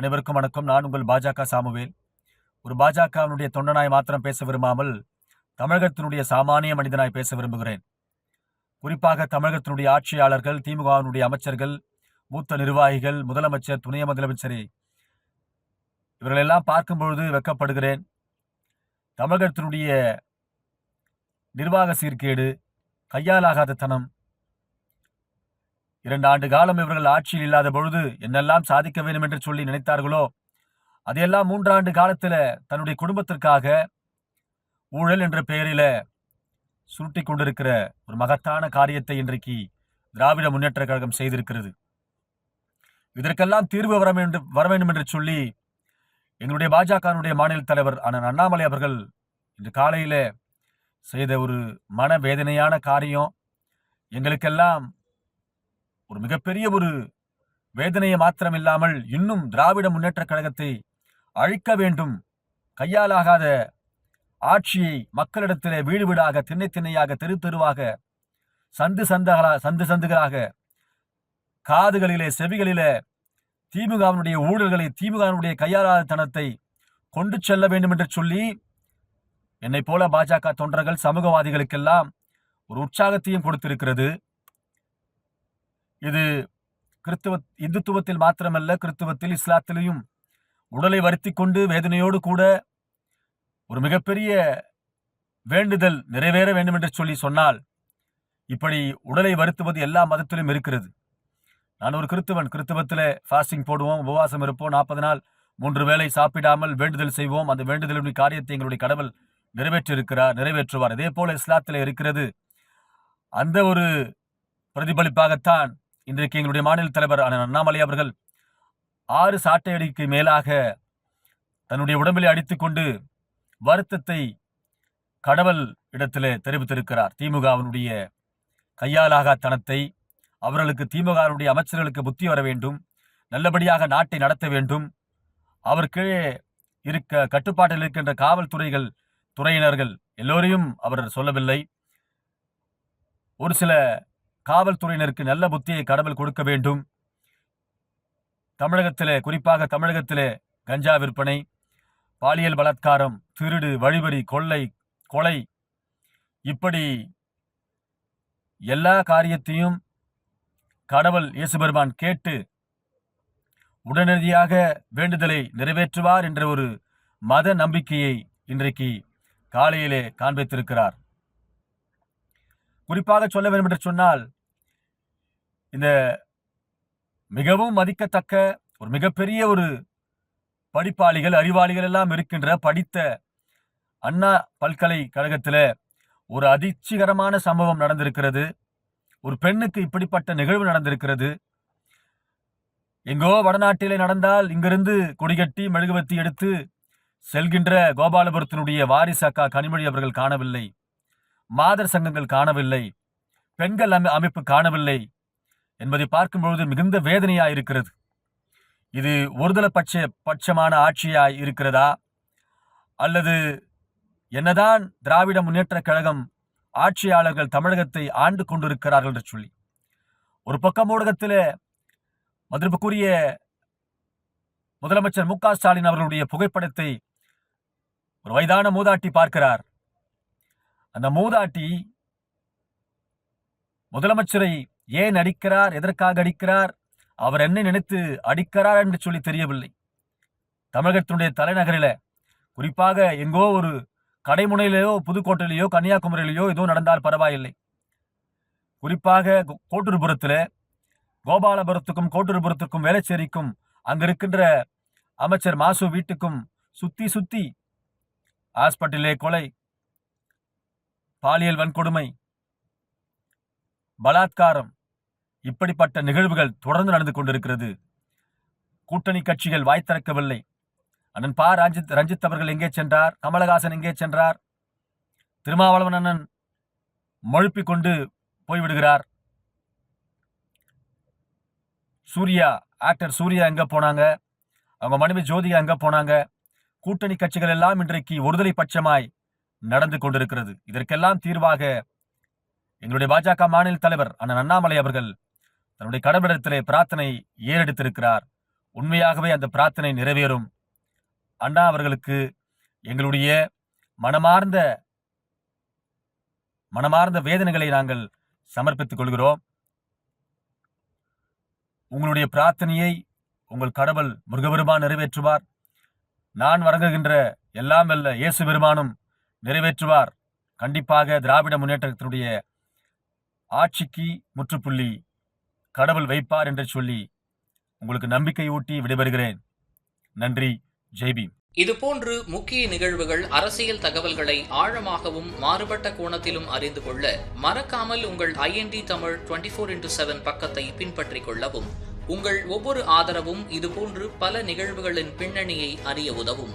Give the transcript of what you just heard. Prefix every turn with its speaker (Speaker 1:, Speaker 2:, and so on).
Speaker 1: அனைவருக்கும் வணக்கம். நான் உங்கள் பாஜக சாமுவேல். ஒரு பாஜகவினுடைய தொண்டனாய் மாத்திரம் பேச விரும்பாமல் தமிழகத்தினுடைய சாமானிய மனிதனாய் பேச விரும்புகிறேன். குறிப்பாக தமிழகத்தினுடைய ஆட்சியாளர்கள் திமுகவினுடைய அமைச்சர்கள் மூத்த நிர்வாகிகள் முதலமைச்சர் துணை முதலமைச்சர் இவர்களெல்லாம் பார்க்கும் பொழுது வெக்கப்படுகிறேன். தமிழகத்தினுடைய நிர்வாக சீர்கேடு கையாலாகாத தனம் இரண்டு ஆண்டு காலம் இவர்கள் ஆட்சியில் இல்லாத பொழுது என்னெல்லாம் சாதிக்க வேண்டும் என்று சொல்லி நினைத்தார்களோ அதையெல்லாம் மூன்றாண்டு காலத்தில் தன்னுடைய குடும்பத்திற்காக ஊழல் என்ற பெயரில் சுருட்டி கொண்டிருக்கிற ஒரு மகத்தான காரியத்தை இன்றைக்கு திராவிட முன்னேற்ற கழகம் செய்திருக்கிறது. இதற்கெல்லாம் தீர்வு வர வேண்டும் வர வேண்டும் என்று சொல்லி எங்களுடைய பாஜகனுடைய மாநில தலைவர் அண்ணன் அண்ணாமலை அவர்கள் இன்று காலையில் செய்த ஒரு மன வேதனையான காரியம். எங்களுக்கெல்லாம் ஒரு மிகப்பெரிய ஒரு வேதனையை மாத்திரமில்லாமல் இன்னும் திராவிட முன்னேற்ற கழகத்தை அழிக்க வேண்டும் கையாலாகாத ஆட்சியை மக்களிடத்திலே வீடு வீடாக திண்ணை திண்ணையாக தெரு தெருவாக சந்து சந்தகளா சந்து சந்துகளாக காதுகளிலே செவிகளிலே திமுகவினுடைய ஊழல்களை திமுகவினுடைய கையாளாத தனத்தை கொண்டு செல்ல வேண்டும் என்று சொல்லி என்னை போல பாஜக தொண்டர்கள் சமூகவாதிகளுக்கெல்லாம் ஒரு உற்சாகத்தையும் கொடுத்திருக்கிறது. இது கிறிஸ்துவ இந்துத்துவத்தில் மாத்திரமல்ல கிறிஸ்துவத்தில் இஸ்லாத்திலையும் உடலை வருத்தி கொண்டு வேதனையோடு கூட ஒரு மிகப்பெரிய வேண்டுதல் நிறைவேற வேண்டும் என்று சொல்லி சொன்னால் இப்படி உடலை வருத்துவது எல்லா மதத்திலும் இருக்கிறது. நான் ஒரு கிறித்துவன். கிறித்துவத்தில் ஃபாஸ்டிங் போடுவோம் உபவாசம் இருப்போம் நாற்பது நாள் மூன்று வேளை சாப்பிடாமல் வேண்டுதல் செய்வோம். அந்த வேண்டுதலுடைய காரியத்தை எங்களுடைய கடவுள் நிறைவேற்றிருக்கிறார் நிறைவேற்றுவார். அதே போல இஸ்லாத்தில் இருக்கிறது. அந்த ஒரு பிரதிபலிப்பாகத்தான் இன்றைக்கு எங்களுடைய மாநில தலைவர் அண்ணாமலை அவர்கள் ஆறு சாட்டை அடிக்கு மேலாக தன்னுடைய உடம்பிலே அடித்துக்கொண்டு வருத்தத்தை கடவுள் இடத்திலே தெரிவித்திருக்கிறார். திமுகவினுடைய கையாலாகா தனத்தை அவர்களுக்கு திமுகவினுடைய அமைச்சர்களுக்கு புத்தி வர வேண்டும் நல்லபடியாக நாட்டை நடத்த வேண்டும். அவர் கீழே இருக்க கட்டுப்பாட்டில் இருக்கின்ற காவல்துறைகள் துறையினர்கள் எல்லோரையும் அவர் சொல்லவில்லை. ஒரு சில காவல்துறையினருக்கு நல்ல புத்தியை கடவுள் கொடுக்க வேண்டும். தமிழகத்திலே குறிப்பாக தமிழகத்திலே கஞ்சா விற்பனை பாலியல் பலாத்காரம் திருடு வழிபறி கொள்ளை கொலை இப்படி எல்லா காரியத்தையும் கடவுள் இயேசுபெருமான் கேட்டு உடனடியாக வேண்டுதலை நிறைவேற்றுவார் என்ற ஒரு மத நம்பிக்கையை இன்றைக்கு காலையிலே காண்பித்திருக்கிறார். குறிப்பாக சொல்ல வேண்டும் என்று சொன்னால் இந்த மிகவும் மதிக்கத்தக்க ஒரு மிகப்பெரிய ஒரு படிப்பாளிகள் அறிவாளிகள் எல்லாம் இருக்கின்ற படித்த அண்ணா பல்கலைக்கழகத்தில் ஒரு அதிர்ச்சிகரமான சம்பவம் நடந்திருக்கிறது. ஒரு பெண்ணுக்கு இப்படிப்பட்ட நிகழ்வு நடந்திருக்கிறது. எங்கோ வடநாட்டிலே நடந்தால் இங்கிருந்து கொடிகட்டி மெழுகுவத்தி எடுத்து செல்கின்ற கோபாலபுரத்தினுடைய வாரிசு அக்கா கனிமொழி அவர்கள் காணவில்லை. மாதர் சங்கங்கள் காணவில்லை. பெண்கள் அமை அமைப்பு காணவில்லை. என்பதை பார்க்கும்பொழுது மிகுந்த வேதனையாக இருக்கிறது இது ஒருதலை பட்ச பட்சமான ஆட்சியாய் இருக்கிறதா? அல்லது என்னதான் திராவிட முன்னேற்றக் கழகம் ஆட்சியாளர்கள் தமிழகத்தை ஆண்டு கொண்டிருக்கிறார்கள் என்று சொல்லி. ஒரு பக்கம் ஊடகத்தில் மதிப்புக்குரிய முதலமைச்சர் மு க ஸ்டாலின் அவர்களுடைய புகைப்படத்தை ஒரு வயதான மூதாட்டி பார்க்கிறார். அந்த மூதாட்டி முதலமைச்சரை ஏன் அடிக்கிறார்? எதற்காக அடிக்கிறார்? அவர் என்ன நினைத்து அடிக்கிறார் என்று சொல்லி தெரியவில்லை. தமிழகத்தினுடைய தலைநகரில் குறிப்பாக எங்கோ ஒரு கடைமுனையிலேயோ புதுக்கோட்டையிலேயோ கன்னியாகுமரியிலேயோ ஏதோ நடந்தால் பரவாயில்லை. குறிப்பாக கோ- கோபாலபுரத்துக்கும் கோட்டூர்புரத்துக்கும் வேளச்சேரிக்கும் அங்கே இருக்கின்ற அமைச்சர் மாசு வீட்டுக்கும் சுத்தி சுத்தி ஹாஸ்பிட்டலே கொலை பாலியல் வன்கொடுமை பலாத்காரம் இப்படிப்பட்ட நிகழ்வுகள் தொடர்ந்து நடந்து கொண்டிருக்கிறது. கூட்டணி கட்சிகள் வாய் திறக்கவில்லை. அண்ணன் பா. ரஞ்சித் ரஞ்சித் அவர்கள் எங்கே சென்றார்? கமலஹாசன் எங்கே சென்றார்? திருமாவளவன் அண்ணன் மழுப்பிக் கொண்டு போய்விடுகிறார். சூர்யா ஆக்டர் சூர்யா எங்கே போனாங்க? அவங்க மனைவி ஜோதிகா எங்கே போனாங்க? கூட்டணி கட்சிகள் எல்லாம் இன்றைக்கு ஒருதலை பட்சமாய் நடந்து கொண்டிருக்கிறது. இதற்கெல்லாம் தீர்வாக எங்களுடைய பாஜக மாநில தலைவர் அண்ணன் அண்ணாமலை அவர்கள் தன்னுடைய கடவுளிடத்திலே பிரார்த்தனை ஏறெடுத்திருக்கிறார். உண்மையாகவே அந்த பிரார்த்தனை நிறைவேறும். அண்ணா அவர்களுக்கு எங்களுடைய மனமார்ந்த மனமார்ந்த வேதனைகளை நாங்கள் சமர்ப்பித்துக் கொள்கிறோம். உங்களுடைய பிரார்த்தனையை உங்கள் கடவுள் முருகபெருமான் நிறைவேற்றுவார். நான் வணங்குகின்ற எல்லாம் வெல்ல இயேசு பெருமானும் நிறைவேற்றுவார். கண்டிப்பாக திராவிட முன்னேற்றத்தினுடைய ஆட்சிக்கு முற்றுப்புள்ளி கடவுள் வைப்பார் என்று சொல்லி உங்களுக்கு நம்பிக்கை ஊட்டி விடைபெறுகிறேன். நன்றி ஜெய்பீம்
Speaker 2: இதுபோன்று முக்கிய நிகழ்வுகள் அரசியல் தகவல்களை ஆழமாகவும் மாறுபட்ட கோணத்திலும் அறிந்து கொள்ள மறக்காமல் உங்கள் IND Tamil twenty four into seven பக்கத்தை பின்பற்றிக் கொள்ளவும் உங்கள் ஒவ்வொரு ஆதரவும் இதுபோன்று பல நிகழ்வுகளின் பின்னணியை அறிய உதவும்.